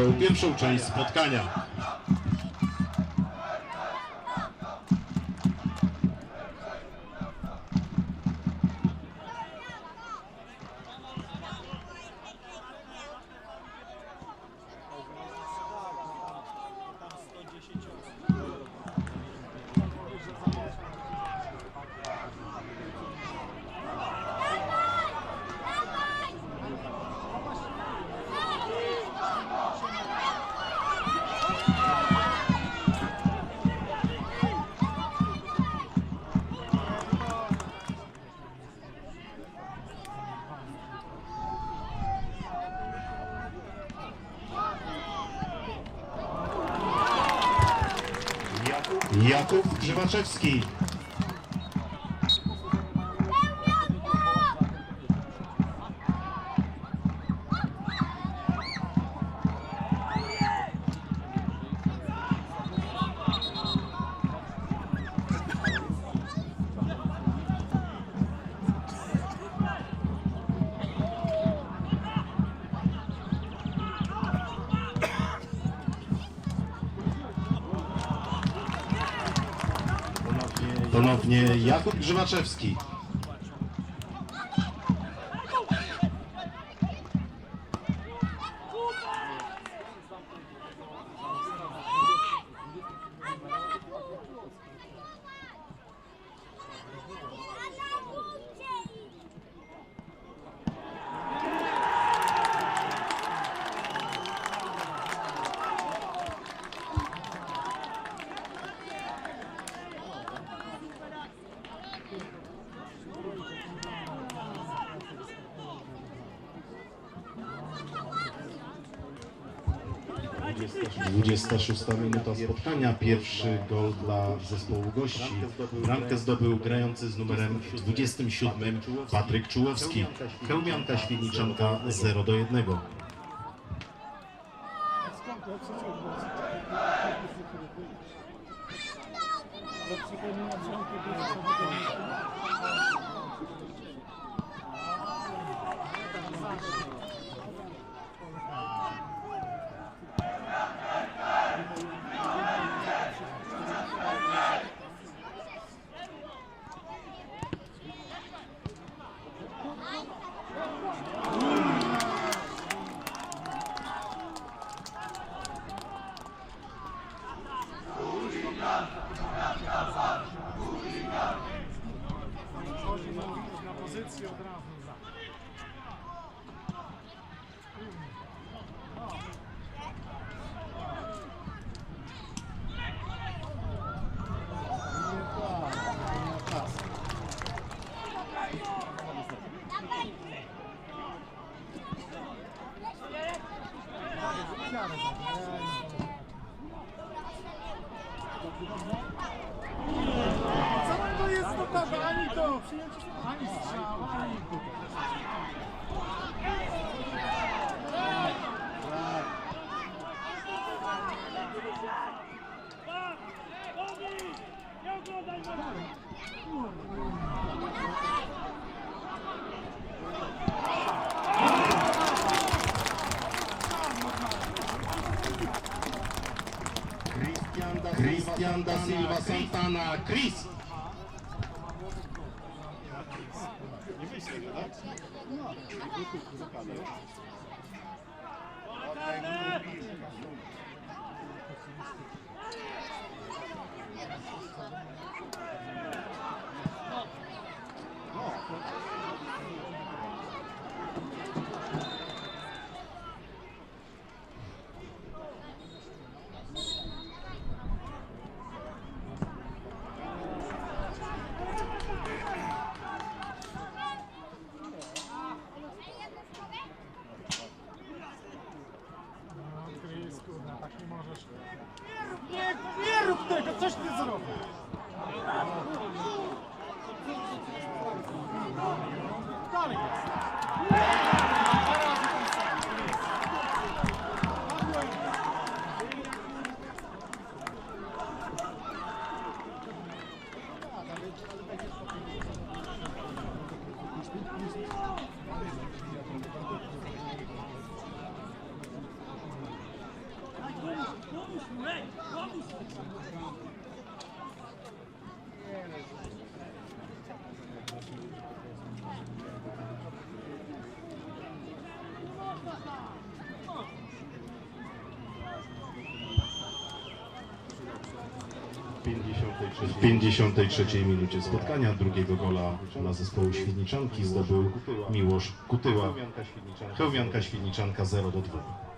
Rozpoczął pierwszą część spotkania. Jakub Grzywaczewski. Ponownie Jakub Grzywaczewski. Dwudziesta szósta minuta spotkania. Pierwszy gol dla zespołu gości. Bramkę zdobył grający z numerem 27 Patryk Czułowski. Chełmianka Świdniczanka 0 do 1. Крис! Не выстрелили, да? W 53 minucie spotkania drugiego gola dla zespołu Świdniczanki zdobył Miłosz Kutyła. Chełmianka Świdniczanka 0 do 2.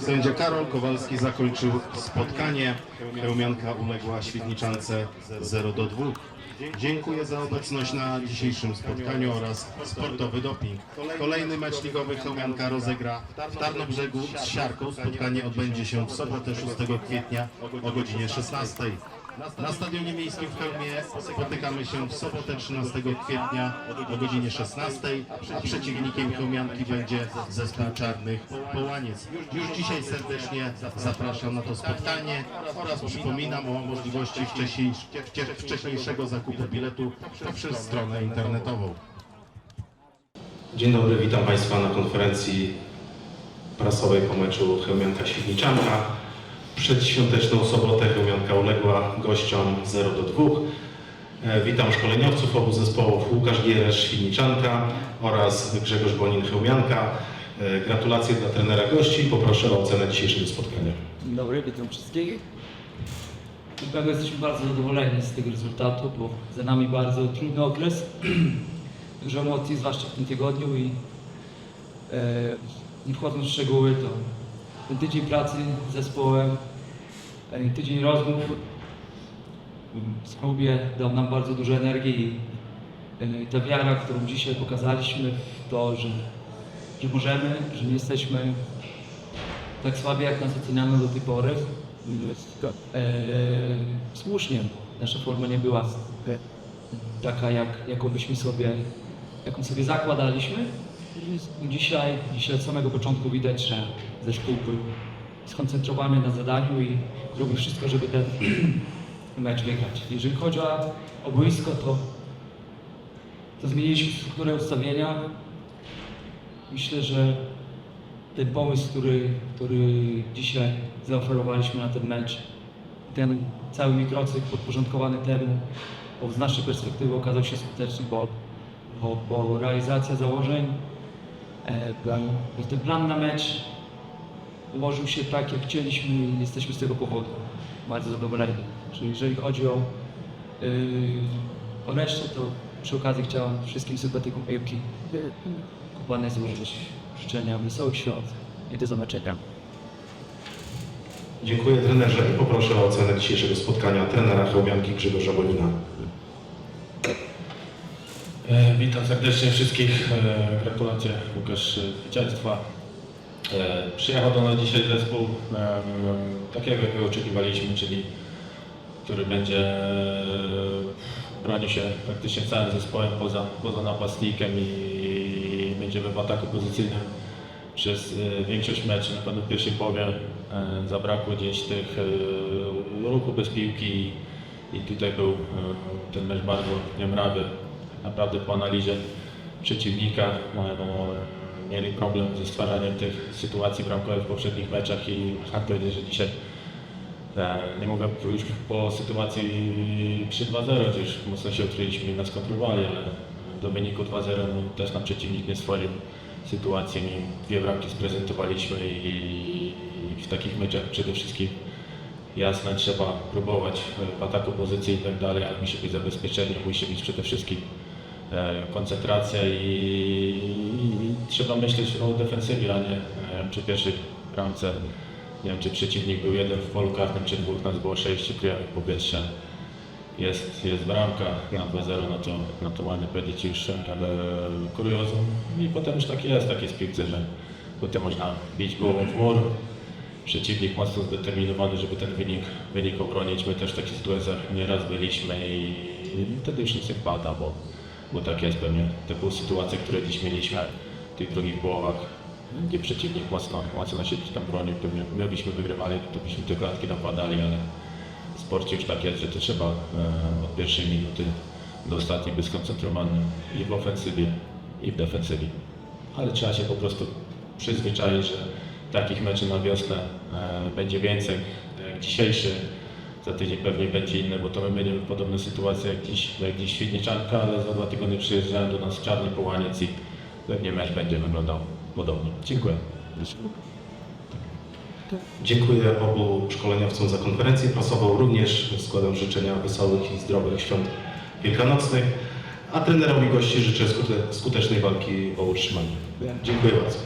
Sędzia Karol Kowalski zakończył spotkanie. Chełmianka uległa Świdniczance 0 do 2. Dziękuję za obecność na dzisiejszym spotkaniu oraz sportowy doping. Kolejny mecz ligowy Chełmianka rozegra w Tarnobrzegu z Siarką. Spotkanie odbędzie się w sobotę 6 kwietnia o godzinie 16. Na Stadionie Miejskim w Chełmie spotykamy się w sobotę 13 kwietnia o godzinie 16, a przeciwnikiem Chełmianki będzie zespół Czarnych Połaniec. Już dzisiaj serdecznie zapraszam na to spotkanie oraz przypominam o możliwości wcześniejszego zakupu biletu poprzez stronę internetową. Dzień dobry, witam Państwa na konferencji prasowej po meczu Chełmianka Świdniczanka. Przedświąteczną sobotę Chełmianka uległa gościom 0 do 2. E, Witam szkoleniowców obu zespołów Łukasz Gieresz Świdniczanka oraz Grzegorz Bonin Chełmianka. E, Gratulacje dla trenera gości. Poproszę o ocenę dzisiejszego spotkania. Dzień dobry, witam wszystkich. Na pewno jesteśmy bardzo zadowoleni z tego rezultatu, bo za nami bardzo trudny okres. Dużo emocji, zwłaszcza w tym tygodniu i e, nie wchodząc w szczegóły, to tydzień pracy z zespołem, e, tydzień rozmów w klubie dał nam bardzo dużo energii i Yy, Ta wiara, którą dzisiaj pokazaliśmy w to, że, że możemy, że nie jesteśmy tak słabi, jak nas oceniano do tej pory. Yy, Słusznie, nasza forma nie była taka, jak, jaką byśmy sobie, jaką sobie zakładaliśmy. Dzisiaj, dzisiaj od samego początku widać, że zespół był skoncentrowany na zadaniu i robi wszystko, żeby ten mecz wygrać. Jeżeli chodzi o, o boisko, to, to zmieniliśmy strukturę ustawienia. Myślę, że ten pomysł, który, który dzisiaj zaoferowaliśmy na ten mecz, ten cały mikrocykl podporządkowany temu, bo z naszej perspektywy okazał się skuteczny, bo, bo, bo realizacja założeń, plan, bo ten plan na mecz ułożył się tak, jak chcieliśmy i jesteśmy z tego powodu bardzo zadowoleni. Czyli jeżeli chodzi o, yy, o resztę, to przy okazji chciałem wszystkim sympatykom piłki kupany złożyć życzenia wesołych świąt i do zobaczenia. Dziękuję trenerze i poproszę o ocenę dzisiejszego spotkania trenera Chełmianki Grzegorza Bolina. E, Witam serdecznie wszystkich. E, Gratulacje Łukasz e, zwycięstwa. Przyjechał do nas dzisiaj zespół takiego, jakiego oczekiwaliśmy, czyli który będzie bronił się praktycznie całym zespołem poza, poza napastnikiem i będziemy w ataku pozycyjnym przez większość meczu. Na pewno w pierwszej połowie zabrakło gdzieś tych ruchu bez piłki i tutaj był ten mecz bardzo niemrawy. Naprawdę po analizie przeciwnika no, mieli problem ze stwarzaniem tych sytuacji bramkowych w poprzednich meczach i chcę powiedzieć, że dzisiaj e, nie mogę już po sytuacji przy 2-0, gdzie już mocno się ukryliśmy i nas kontrolowali, ale do wyniku 2-0 no, też nam przeciwnik nie stworzył sytuacji. Dwie bramki sprezentowaliśmy i, w takich meczach przede wszystkim jasne, trzeba próbować w ataku pozycji i tak dalej, ale musi być zabezpieczenie, musi być przede wszystkim koncentracja i, i trzeba myśleć o defensywie, a nie e, przy pierwszej bramce. Nie wiem, czy przeciwnik był jeden w polu karnym, czy dwóch, nas było sześciu, kryjemy powietrze. Jest, jest bramka na 2-0, no to, no to ładnie powiedzieć już, ale kuriozum. I potem już tak jest, tak jest w piłce, że potem można bić głową w mur, przeciwnik mocno zdeterminowany, żeby ten wynik, wynik obronić. My też w takich sytuacjach nieraz byliśmy i wtedy już nic nie wpada, bo, bo tak jest pewnie. Pół sytuacje, które dziś mieliśmy w tych drugich połowach, gdzie przeciwnik mocno, mocno się tam bronił, pewnie my byśmy wygrywali, to byśmy te klatki napadali, ale w sporcie już tak jest, że to trzeba e, od pierwszej minuty do ostatniej być skoncentrowanym i w ofensywie, i w defensywie. Ale trzeba się po prostu przyzwyczaić, że takich meczy na wiosnę e, będzie więcej. Jak dzisiejszy, za tydzień pewnie będzie inny, bo to my będziemy w podobnej sytuacji jak dziś, jak dziś Świdniczanka, ale za dwa tygodnie przyjeżdżają do nas Czarny Połaniec i pewnie mecz będzie wyglądał podobnie. Dziękuję. Dziękuję obu szkoleniowcom za konferencję prasową. Również składam życzenia wesołych i zdrowych świąt wielkanocnych, a trenerowi gości życzę skute- skutecznej walki o utrzymanie. Dziękuję bardzo.